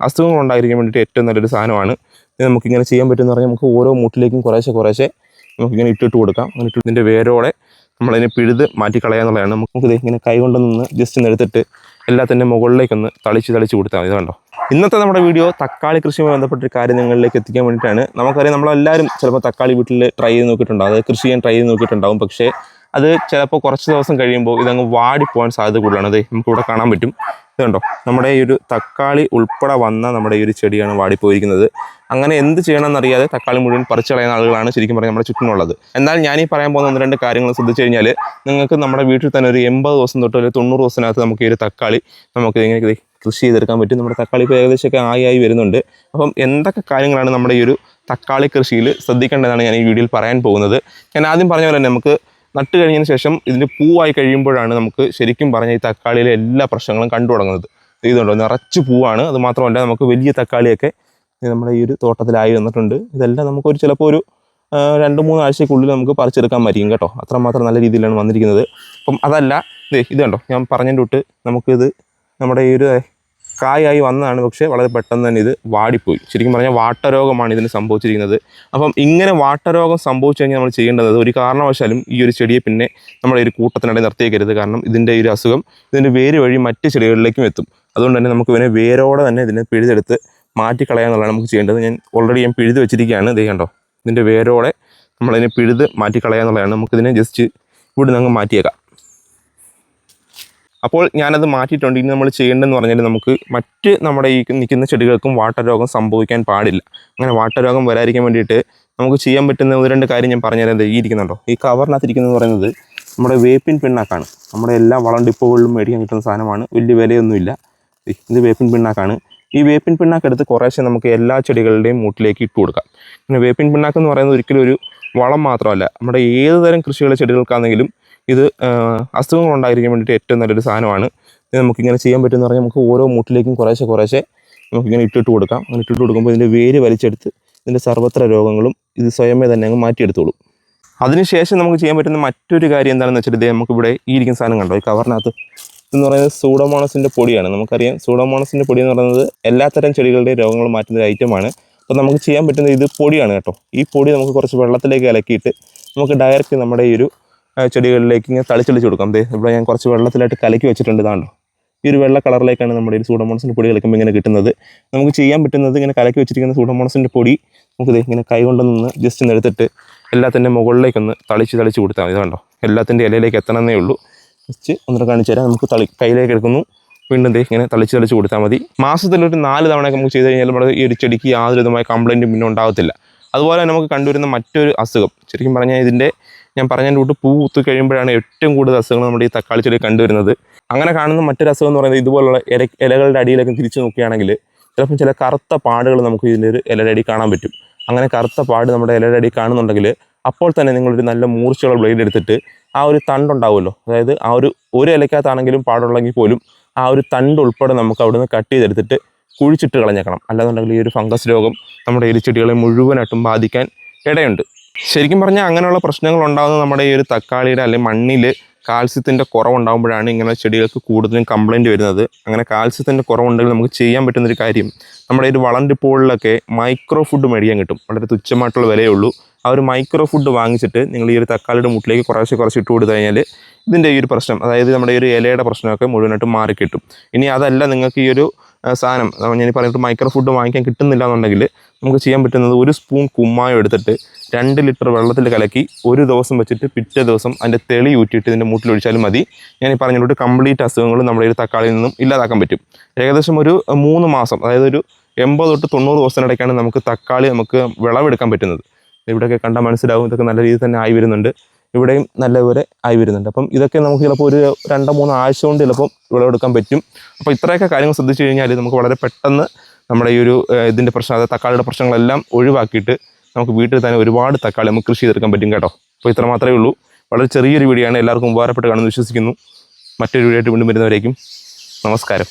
അസുഖങ്ങൾ ഉണ്ടായിരിക്കാൻ വേണ്ടിയിട്ട് ഏറ്റവും നല്ലൊരു സാധനമാണ്. ഇത് നമുക്കിങ്ങനെ ചെയ്യാൻ പറ്റുമെന്ന് പറഞ്ഞാൽ നമുക്ക് ഓരോ മുട്ടിലേക്കും കുറേശ്ശെ കുറേശ്ശെ നമുക്കിങ്ങനെ ഇട്ടിട്ട് കൊടുക്കാം. അങ്ങനെ ഇട്ട് ഇതിന്റെ വേരോടെ നമ്മളതിനെ പിഴുത് മാറ്റി കളയാന്നുള്ളതാണ് നമുക്ക് ഇങ്ങനെ കൈ കൊണ്ടൊന്ന് ജസ്റ്റ് ഒന്ന് എടുത്തിട്ട് എല്ലാത്തിന്റെ മുകളിലേക്കൊന്ന് തളിച്ച് തളിച്ച് കൊടുത്താൽ മതി. കണ്ടോ? ഇന്നത്തെ നമ്മുടെ വീഡിയോ തക്കാളി കൃഷിയുമായി ബന്ധപ്പെട്ട കാര്യം നിങ്ങളിലേക്ക് എത്തിക്കാൻ വേണ്ടിയിട്ടാണ്. നമുക്കറിയാം നമ്മളെല്ലാവരും ചിലപ്പോൾ തക്കാളി വീട്ടിൽ ട്രൈ ചെയ്ത് നോക്കിയിട്ടുണ്ടാവും. അത് കൃഷി ചെയ്യാൻ ട്രൈ ചെയ്ത് നോക്കിയിട്ടുണ്ടാവും. പക്ഷേ അത് ചിലപ്പോൾ കുറച്ച് ദിവസം കഴിയുമ്പോൾ ഇതങ്ങ് വാടിപ്പോകാൻ സാധ്യത കൂടുതലാണ്. അതെ നമുക്കിവിടെ കാണാൻ പറ്റും. ഇത് കണ്ടോ? നമ്മുടെ ഈ ഒരു തക്കാളി ഉൾപ്പെടെ വന്ന നമ്മുടെ ഈ ഒരു ചെടിയാണ് വാടിപ്പോയിരിക്കുന്നത്. അങ്ങനെ എന്ത് ചെയ്യണമെന്നറിയാതെ തക്കാളി മുഴുവൻ പറിച്ചു കളയുന്ന ആളുകളാണ് ശരിക്കും പറഞ്ഞാൽ നമ്മുടെ ചുറ്റിനുള്ളത്. എന്നാൽ ഞാൻ ഈ പറയാൻ പോകുന്ന ഒന്ന് രണ്ട് കാര്യങ്ങൾ ശ്രദ്ധിച്ചു കഴിഞ്ഞാൽ നിങ്ങൾക്ക് നമ്മുടെ വീട്ടിൽ തന്നെ ഒരു എൺപത് ദിവസം തൊട്ട് ഒരു തൊണ്ണൂറ് ദിവസത്തിനകത്ത് നമുക്ക് ഈ ഒരു തക്കാളി നമുക്ക് ഇങ്ങനെ കൃഷി ചെയ്തെടുക്കാൻ പറ്റും. നമ്മുടെ തക്കാളി ഇപ്പോൾ ഏകദേശമൊക്കെ ആയി ആയി വരുന്നുണ്ട്. അപ്പം എന്തൊക്കെ കാര്യങ്ങളാണ് നമ്മുടെ ഈ ഒരു തക്കാളി കൃഷിയിൽ ശ്രദ്ധിക്കേണ്ടതാണ് ഞാൻ ഈ വീഡിയോയിൽ പറയാൻ പോകുന്നത്. ഞാൻ ആദ്യം പറഞ്ഞ പോലെ തന്നെ നമുക്ക് നട്ട് കഴിഞ്ഞതിന് ശേഷം ഇതിന് പൂവായി കഴിയുമ്പോഴാണ് നമുക്ക് ശരിക്കും പറഞ്ഞ ഈ തക്കാളിയിലെ എല്ലാ പ്രശ്നങ്ങളും കണ്ടു തുടങ്ങുന്നത്. ഇതുണ്ടോ? നിറച്ച് പൂവാണ്. അത് മാത്രമല്ല നമുക്ക് വലിയ തക്കാളിയൊക്കെ നമ്മുടെ ഈ ഒരു തോട്ടത്തിലായി വന്നിട്ടുണ്ട്. ഇതെല്ലാം നമുക്കൊരു ചിലപ്പോൾ ഒരു രണ്ട് മൂന്ന് ആഴ്ചയ്ക്കുള്ളിൽ നമുക്ക് പറിച്ചെടുക്കാൻ പറ്റും കേട്ടോ. അത്രമാത്രം നല്ല രീതിയിലാണ് വന്നിരിക്കുന്നത്. അപ്പം അതല്ല ഇത് കണ്ടോ? ഞാൻ പറഞ്ഞതിന്റെ തൊട്ട് നമുക്കിത് നമ്മുടെ ഈ ഒരു കായായി വന്നതാണ്. പക്ഷേ വളരെ പെട്ടെന്ന് തന്നെ ഇത് വാടിപ്പോയി. ശരിക്കും പറഞ്ഞാൽ വാട്ടരോഗമാണ് ഇതിന് സംഭവിച്ചിരിക്കുന്നത്. അപ്പം ഇങ്ങനെ വാട്ടരോഗം സംഭവിച്ചു കഴിഞ്ഞാൽ നമ്മൾ ചെയ്യേണ്ടത് ഒരു കാരണവശാലും ഈ ഒരു ചെടിയെ പിന്നെ നമ്മൾ ഒരു കൂട്ടത്തിനിടെ നിർത്തിയേക്കരുത്. കാരണം ഇതിന്റെ ഒരു അസുഖം ഇതിന്റെ വേര് വഴി മറ്റ് ചെടികളിലേക്കും എത്തും. അതുകൊണ്ട് തന്നെ നമുക്ക് ഇവനെ വേരോടെ തന്നെ ഇതിനെ പിഴുതെടുത്ത് മാറ്റിക്കളയാന്നുള്ളതാണ് നമുക്ക് ചെയ്യേണ്ടത്. ഞാൻ ഓൾറെഡി ഞാൻ പിഴുത് വെച്ചിരിക്കുകയാണ്. ഇത് കണ്ടോ? ഇതിന്റെ വേരോടെ നമ്മളതിനെ പിഴുത് മാറ്റിക്കളയാന്നുള്ളതാണ് നമുക്കിതിനെ ജസ്റ്റ് ഇവിടെ നിന്ന് അങ്ങ് മാറ്റിയേക്കാം. അപ്പോൾ ഞാനത് മാറ്റിയിട്ടുണ്ട്. ഇനി നമ്മൾ ചെയ്യേണ്ടതെന്ന് പറഞ്ഞാൽ നമുക്ക് മറ്റ് നമ്മുടെ ഈ നിൽക്കുന്ന ചെടികൾക്കും വാട്ടർ രോഗം സംഭവിക്കാൻ പാടില്ല. അങ്ങനെ വാട്ടർ രോഗം വരാതിരിക്കാൻ വേണ്ടിയിട്ട് നമുക്ക് ചെയ്യാൻ പറ്റുന്ന ഒരു രണ്ട് കാര്യം ഞാൻ പറഞ്ഞുതരാം ഈ ഇരിക്കുന്നുണ്ടോ? ഈ കവറിനകത്തിരിക്കുന്നത് പറയുന്നത് നമ്മുടെ വേപ്പിൻ പിണ്ണാക്കാണ്. നമ്മുടെ എല്ലാ വളം ഡിപ്പോകളിലും മേടിക്കാൻ കിട്ടുന്ന സാധനമാണ്. വലിയ വിലയൊന്നുമില്ല. ഇത് വേപ്പിൻ പിണ്ണാക്കാണ്. ഈ വേപ്പിൻ പിണ്ണാക്ക് എടുത്ത് കുറേശ്ശെ നമുക്ക് എല്ലാ ചെടികളുടെയും മൂട്ടിലേക്ക് ഇട്ട് കൊടുക്കാം. പിന്നെ വേപ്പിൻ പിണ്ണാക്ക് എന്ന് പറയുന്നത് ഒരിക്കലും ഒരു വളം മാത്രമല്ല. നമ്മുടെ ഏത് തരം കൃഷികളുടെ ചെടികൾക്കാണെങ്കിലും ഇത് അസുഖങ്ങൾ ഉണ്ടായിരിക്കാൻ വേണ്ടിയിട്ട് ഏറ്റവും നല്ലൊരു സാധനമാണ്. ഇത് നമുക്കിങ്ങനെ ചെയ്യാൻ പറ്റുമെന്ന് പറഞ്ഞാൽ നമുക്ക് ഓരോ മുട്ടിലേക്കും കുറേശ്ശെ കുറേശ്ശെ നമുക്കിങ്ങനെ ഇട്ടിട്ട് കൊടുക്കാം. അങ്ങനെ ഇട്ടിട്ട് കൊടുക്കുമ്പോൾ ഇതിന്റെ വേര് വലിച്ചെടുത്ത് ഇതിന്റെ സർവത്ര രോഗങ്ങളും ഇത് സ്വയമേ തന്നെ അങ്ങ് മാറ്റിയെടുത്തോളും. അതിനുശേഷം നമുക്ക് ചെയ്യാൻ പറ്റുന്ന മറ്റൊരു കാര്യം എന്താണെന്ന് വെച്ചിട്ട് ഇതേ നമുക്കിവിടെ ഈ ഇരിക്കുന്ന സാധനം കണ്ടോ? ഈ കവറിനകത്ത് എന്ന് പറയുന്നത് സൂഡോമോണസിന്റെ പൊടിയാണ്. നമുക്കറിയാം സൂഡോമോണസിന്റെ പൊടി എന്ന് പറയുന്നത് എല്ലാത്തരം ചെടികളുടെയും രോഗങ്ങൾ മാറ്റുന്ന ഒരു ഐറ്റമാണ് അപ്പോൾ നമുക്ക് ചെയ്യാൻ പറ്റുന്നത് ഇത് പൊടിയാണ് കേട്ടോ. ഈ പൊടി നമുക്ക് കുറച്ച് വെള്ളത്തിലേക്ക് ഇളക്കിയിട്ട് നമുക്ക് ഡയറക്റ്റ് നമ്മുടെ ഈ ഒരു ചെടികളിലേക്ക് ഇങ്ങനെ തളിച്ചളിച്ച് കൊടുക്കാം. അതെ ഇവിടെ ഞാൻ കുറച്ച് വെള്ളത്തിലായിട്ട് കലക്കി വെച്ചിട്ടുണ്ട് ഇതാണ്ടോ ഈ ഒരു വെള്ള കളറിലേക്കാണ് നമ്മുടെ ഒരു സൂഡോമോണസിന്റെ പൊടി കളിക്കുമ്പോൾ ഇങ്ങനെ കിട്ടുന്നത്. നമുക്ക് ചെയ്യാൻ പറ്റുന്നത് ഇങ്ങനെ കലക്കി വെച്ചിരിക്കുന്ന സൂഡോമോണസിന്റെ പൊടി നമുക്ക് ദേ ഇങ്ങനെ കൈ കൊണ്ടൊന്ന് ജസ്റ്റ് ഒന്ന് എടുത്തിട്ട് എല്ലാത്തിന്റെ മുകളിലേക്കൊന്ന് തളിച്ച് തളിച്ച് കൊടുത്താൽ മതി. കണ്ടോ എല്ലാത്തിന്റെ ഇലയിലേക്ക് എത്തണമെന്നേ ഉള്ളൂ. ജസ്റ്റ് ഒന്നര കാണിച്ചു തരാം. നമുക്ക് തളി കയ്യിലേക്ക് എടുക്കുന്നു. വീണ്ടും ദേ ഇങ്ങനെ തളിച്ച് തളിച്ച് കൊടുത്താൽ മതി. മാസത്തിൽ ഒരു നാല് തവണയൊക്കെ നമുക്ക് ചെയ്ത് കഴിഞ്ഞാൽ നമ്മുടെ ഈ ഒരു ചെടിക്ക് യാതൊരു വിധമായ കംപ്ലൈന്റും പിന്നെ ഉണ്ടാകത്തില്ല. അതുപോലെ നമുക്ക് കണ്ടുവരുന്ന മറ്റൊരു അസുഖം. ശരിക്കും പറഞ്ഞാൽ ഇതിന്റെ ഞാൻ പറഞ്ഞതിന്റെ കൂട്ട് പൂ കുത്തി കഴിയുമ്പോഴാണ് ഏറ്റവും കൂടുതൽ അസുഖങ്ങൾ നമ്മുടെ ഈ തക്കാളി ചെടി കണ്ടുവരുന്നത്. അങ്ങനെ കാണുന്ന മറ്റൊരു അസുഖം എന്ന് പറയുന്നത് ഇതുപോലുള്ള ഇല ഇലകളുടെ അടിയിലൊക്കെ തിരിച്ചു നോക്കുകയാണെങ്കിൽ ചിലപ്പം ചില കറുത്ത പാടുകൾ നമുക്ക് ഇതിന്റെ ഒരു ഇലയുടെ അടി കാണാൻ പറ്റും. അങ്ങനെ കറുത്ത പാട് നമ്മുടെ ഇലയുടെ അടി കാണുന്നുണ്ടെങ്കിൽ അപ്പോൾ തന്നെ നിങ്ങളൊരു നല്ല മൂർച്ചയുള്ള ബ്ലേഡ് എടുത്തിട്ട് ആ ഒരു തണ്ടുണ്ടാവുമല്ലോ അതായത് ആ ഒരു ഒരു ഇലക്കകത്താണെങ്കിലും പാടുള്ളെങ്കിൽ പോലും ആ ഒരു തണ്ട് ഉൾപ്പെടെ നമുക്ക് അവിടുന്ന് കട്ട് ചെയ്തെടുത്തിട്ട് കുഴിച്ചിട്ട് കളഞ്ഞേക്കണം. അല്ലാന്നുണ്ടെങ്കിൽ ഈ ഒരു ഫംഗസ് രോഗം നമ്മുടെ എലിച്ചെടികളെ മുഴുവനായിട്ടും ബാധിക്കാൻ ഇടയുണ്ട്. ശരിക്കും പറഞ്ഞാൽ അങ്ങനെയുള്ള പ്രശ്നങ്ങൾ ഉണ്ടാകുന്നത് നമ്മുടെ ഈ ഒരു തക്കാളിയുടെ അല്ലെങ്കിൽ മണ്ണിൽ കാൽസ്യത്തിന്റെ കുറവുണ്ടാകുമ്പോഴാണ് ഇങ്ങനെ ചെടികൾക്ക് കൂടുതലും കംപ്ലൈന്റ് വരുന്നത്. അങ്ങനെ കാൽസ്യത്തിന്റെ കുറവുണ്ടെങ്കിൽ നമുക്ക് ചെയ്യാൻ പറ്റുന്നൊരു കാര്യം നമ്മുടെ ഒരു വളം ഡിപ്പോകളിലൊക്കെ മൈക്രോ ഫുഡ് മേടിക്കാൻ കിട്ടും. വളരെ തുച്ഛമായിട്ടുള്ള വിലയുള്ളൂ. ആ ഒരു മൈക്രോ ഫുഡ് വാങ്ങിച്ചിട്ട് നിങ്ങൾ ഈ ഒരു തക്കാളിയുടെ മുട്ടിലേക്ക് കുറേശ്ശെ കുറച്ച് ഇട്ട് കൊടുത്തു കഴിഞ്ഞാൽ ഇതിന്റെ ഈ ഒരു പ്രശ്നം അതായത് നമ്മുടെ ഈ ഒരു ഇലയുടെ പ്രശ്നമൊക്കെ മുഴുവനായിട്ട് മാറിക്കിട്ടും. ഇനി അതല്ല നിങ്ങൾക്ക് ഈ ഒരു സാധനം ഞാൻ പറഞ്ഞിട്ട് മൈക്രോ ഫുഡ് വാങ്ങിക്കാൻ കിട്ടുന്നില്ല എന്നുണ്ടെങ്കിൽ നമുക്ക് ചെയ്യാൻ പറ്റുന്നത് ഒരു സ്പൂൺ കുമ്മായം എടുത്തിട്ട് രണ്ട് ലിറ്റർ വെള്ളത്തിൽ കലക്കി ഒരു ദിവസം വെച്ചിട്ട് പിറ്റേ ദിവസം അതിന്റെ തെളി ഊറ്റിയിട്ട് ഇതിന്റെ മൂട്ടിലൊഴിച്ചാലും മതി. ഞാൻ ഈ പറഞ്ഞിട്ട് കംപ്ലീറ്റ് അസുഖങ്ങൾ നമ്മുടെ ഒരു തക്കാളിയിൽ നിന്നും ഇല്ലാതാക്കാൻ പറ്റും. ഏകദേശം ഒരു മൂന്ന് മാസം അതായത് ഒരു എൺപത് തൊട്ട് തൊണ്ണൂറ് ദിവസത്തിനിടയ്ക്കാണ് നമുക്ക് തക്കാളി നമുക്ക് വിളവെടുക്കാൻ പറ്റുന്നത്. ഇവിടെയൊക്കെ കണ്ടാൽ മനസ്സിലാവും ഇതൊക്കെ നല്ല രീതിയിൽ തന്നെ ആയി വരുന്നുണ്ട്. ഇവിടെയും നല്ലപോലെ ആയി വരുന്നുണ്ട്. അപ്പം ഇതൊക്കെ നമുക്ക് ചിലപ്പോൾ ഒരു രണ്ടോ മൂന്നോ ആഴ്ച കൊണ്ട് ചിലപ്പം എടുക്കാൻ പറ്റും. അപ്പോൾ ഇത്രയൊക്കെ കാര്യങ്ങൾ ശ്രദ്ധിച്ചു കഴിഞ്ഞാൽ നമുക്ക് വളരെ പെട്ടെന്ന് നമ്മുടെ ഈ ഒരു ഇതിന്റെ പ്രശ്നം അതായത് തക്കാളിയുടെ പ്രശ്നങ്ങളെല്ലാം ഒഴിവാക്കിയിട്ട് നമുക്ക് വീട്ടിൽ തന്നെ ഒരുപാട് തക്കാളി നമുക്ക് കൃഷി ചെയ്തെടുക്കാൻ പറ്റും കേട്ടോ. അപ്പോൾ ഇത്ര മാത്രമേ ഉള്ളൂ. വളരെ ചെറിയൊരു വീഡിയോ ആണ്. എല്ലാവർക്കും ഉപകാരപ്പെട്ട് കാണുമെന്ന് വിശ്വസിക്കുന്നു. മറ്റൊരു വീഡിയോ ആയിട്ട് വീണ്ടും വരുന്നവരേക്കും നമസ്കാരം.